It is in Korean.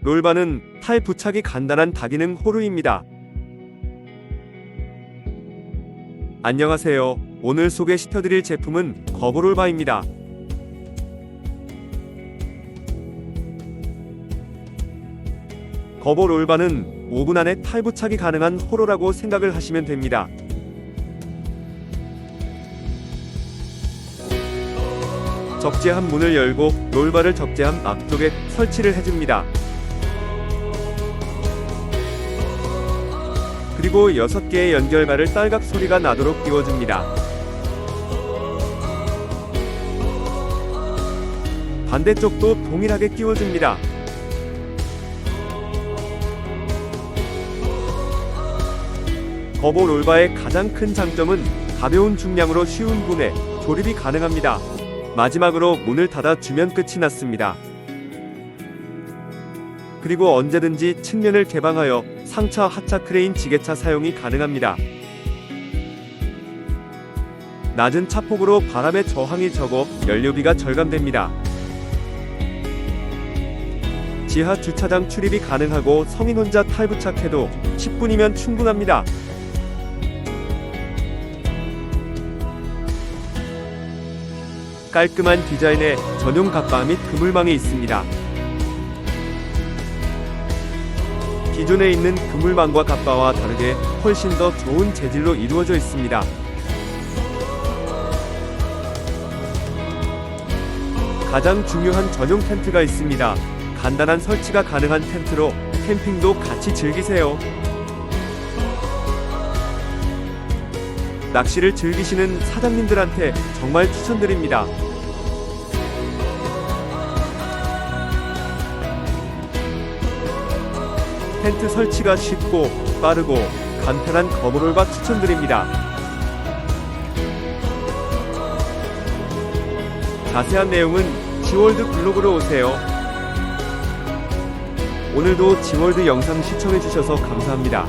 롤바는 탈 부착이 간단한 다기능 호루입니다. 안녕하세요. 오늘 소개시켜드릴 제품은 거보롤바입니다. 거보롤바는 5분 안에 탈 부착이 가능한 호로라고 생각을 하시면 됩니다. 적재함 문을 열고 롤바를 적재함 앞쪽에 설치를 해줍니다. 그리고 6개의 연결발을 딸각 소리가 나도록 끼워줍니다. 반대쪽도 동일하게 끼워줍니다. 거보 롤바의 가장 큰 장점은 가벼운 중량으로 쉬운 분해, 조립이 가능합니다. 마지막으로 문을 닫아 주면 끝이 났습니다. 그리고 언제든지 측면을 개방하여 상차 하차 크레인 지게차 사용이 가능합니다. 낮은 차폭으로 바람의 저항이 적어 연료비가 절감됩니다. 지하 주차장 출입이 가능하고 성인 혼자 탈부착해도 10분이면 충분합니다. 깔끔한 디자인에 전용 갑바 및 그물망이 있습니다. 기존에 있는 그물망과 갑바와 다르게 훨씬 더 좋은 재질로 이루어져 있습니다. 가장 중요한 전용 텐트가 있습니다. 간단한 설치가 가능한 텐트로 캠핑도 같이 즐기세요. 낚시를 즐기시는 사장님들한테 정말 추천드립니다. 텐트 설치가 쉽고 빠르고 간편한 거물올바 추천드립니다. 자세한 내용은 지월드 블로그로 오세요. 오늘도 지월드 영상 시청해주셔서 감사합니다.